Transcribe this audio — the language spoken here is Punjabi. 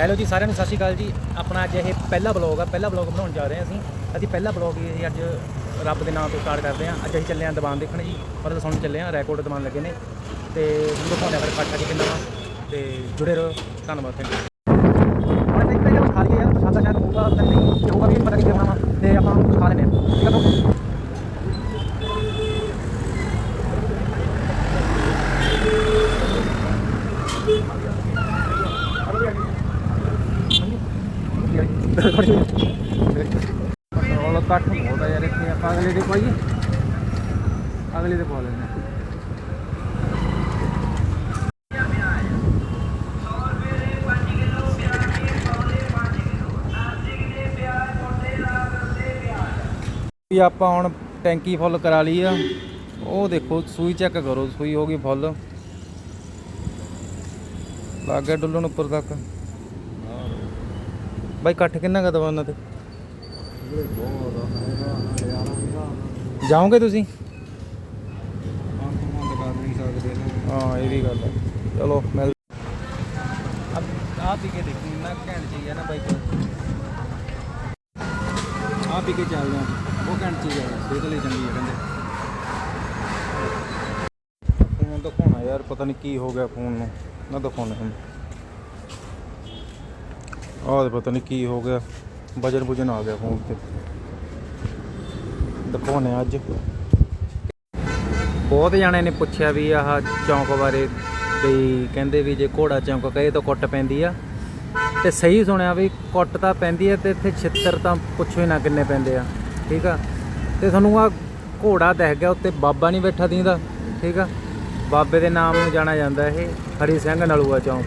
ਹੈਲੋ ਜੀ, ਸਾਰਿਆਂ ਨੂੰ ਸਤਿ ਸ਼੍ਰੀ ਅਕਾਲ ਜੀ। ਆਪਣਾ ਅੱਜ ਇਹ ਪਹਿਲਾ ਬਲੌਗ ਆ, ਪਹਿਲਾ ਬਲੌਗ ਬਣਾਉਣ ਜਾ ਰਹੇ ਹਾਂ ਅਸੀਂ। ਅਸੀਂ ਪਹਿਲਾ ਬਲੌਗ ਇਹ ਅੱਜ ਰੱਬ ਦੇ ਨਾਮ ਤੋਂ ਸਟਾਰਟ ਕਰਦੇ ਹਾਂ। ਅੱਜ ਅਸੀਂ ਚੱਲੇ ਹਾਂ ਦੁਕਾਨ ਦੇਖਣ ਜੀ ਪਰ ਸੁਣਨ ਚੱਲੇ ਹਾਂ ਰੈਕੋਰਡ ਦੀਵਾਨ ਲੱਗੇ ਨੇ। ਤੇ ਤੁਹਾਨੂੰ ਦਿਖਾਉਂਦੇ ਹਾਂ ਫਿਰ ਇਕੱਠਾ ਜੀ ਕਿੰਨਾ ਵਾ। ਤੇ ਜੁੜੇ ਰਹੋ, ਧੰਨਵਾਦ ਥੈਂਕ ਯੂ ਹੁਣ ਦੇਖਦੇ ਹਾਂ ਖਾ ਲਈਏ ਯਾਰ ਪ੍ਰਸ਼ਾਦ ਦਾ ਸ਼ਾਇਦ ਹੋਊਗਾ ਤਾਂ ਨਹੀਂ ਜੇ ਹੋਊਗਾ ਵੀ ਪਤਾ ਨਹੀਂ ਕਿਹਨਾਂ ਵਾ ਤੇ ਆਪਾਂ ਕੁਝ ਖਾ ਲੈਂਦੇ ਹਾਂ ਠੀਕ ਆ ਬ్రో ਰੋਲ ਕੱਟ ਹੋਦਾ ਯਾਰ ਇੱਥੇ ਆਪਾਂ ਅਗਲੇ ਦੇ ਪਾਈਏ ਅਗਲੇ ਦੇ ਪਾ ਲੈਂਦੇ ਵੀ ਆਪਾਂ ਹੁਣ ਟੈਂਕੀ ਫੁੱਲ ਕਰਾ ਲਈ ਆ। ਉਹ ਦੇਖੋ, ਸੂਈ ਚੈੱਕ ਕਰੋ, ਸੂਈ ਹੋ ਗਈ ਫੁੱਲ। ਲੱਗ ਗਿਆ ਡੁੱਲਣ ਉੱਪਰ ਤੱਕ। ਬਾਈ ਇਕੱਠ ਕਿੰਨਾ ਕਾ ਦਵਾਨਾ ਤੇ? ਜਾਓਗੇ ਤੁਸੀਂ? ਹਾਂ ਇਹ ਵੀ ਗੱਲ ਹੈ ਚਲੋ ਮਿਲ ਆ ਪੀ ਕੇ ਦੇਖੀ ਨਾ ਘੈਂਟ ਚੀਜ਼ ਹੈ ਨਾ ਬਾਈ ਆ ਪੀ ਕੇ ਚੱਲਦੇ ਆ। ਉਹ ਘੈਂਟ ਚੀਜ਼ ਹੈ ਸਿਹਤ ਲਈ ਚੰਗੀ ਹੈ ਕਹਿੰਦੇ। ਫੋਨ ਦਿਖਾਉਣਾ ਯਾਰ ਪਤਾ ਨਹੀਂ ਕੀ ਹੋ ਗਿਆ ਫੋਨ ਨੂੰ। ਨਾ ਦਿਖਾਉਣਾ ਹੁਣ। ਆਹ ਤੇ ਪਤਾ ਨਹੀਂ ਕੀ ਹੋ ਗਿਆ। ਵਜਨ ਵੁਜਨ ਆ ਗਿਆ ਫੋਨ ਤੇ। ਦਿਖਾਉਣੇ ਅੱਜ। ਬਹੁਤ ਜਾਣੇ ਨੇ ਪੁੱਛਿਆ ਵੀ ਆਹ ਚੌਂਕ ਬਾਰੇ ਵੀ ਕਹਿੰਦੇ ਵੀ ਜੇ ਘੋੜਾ ਚੌਂਕ ਕਹੇ ਤਾਂ ਕੁੱਟ ਪੈਂਦੀ ਆ। ਤੇ ਸਹੀ ਸੁਣਿਆ ਵੀ ਕੁੱਟ ਤਾਂ ਪੈਂਦੀ ਆ ਤੇ ਇੱਥੇ ਛਿੱਤਰ ਤਾਂ ਪੁੱਛੋ ਹੀ ਨਾ ਕਿੰਨੇ ਪੈਂਦੇ ਆ। ਠੀਕ ਆ? ਤੇ ਤੁਹਾਨੂੰ ਆ ਘੋੜਾ ਦਿਖ ਗਿਆ ਉੱਤੇ ਬਾਬਾ ਨਹੀਂ ਬੈਠਾ ਦੀਂਦਾ। ਠੀਕ ਆ? ਬਾਬੇ ਦੇ ਨਾਮ ਨੂੰ ਜਾਣਿਆ ਜਾਂਦਾ ਇਹ। ਹਰੀ ਸਿੰਘ ਨਲੂਆ ਚੌਂਕ।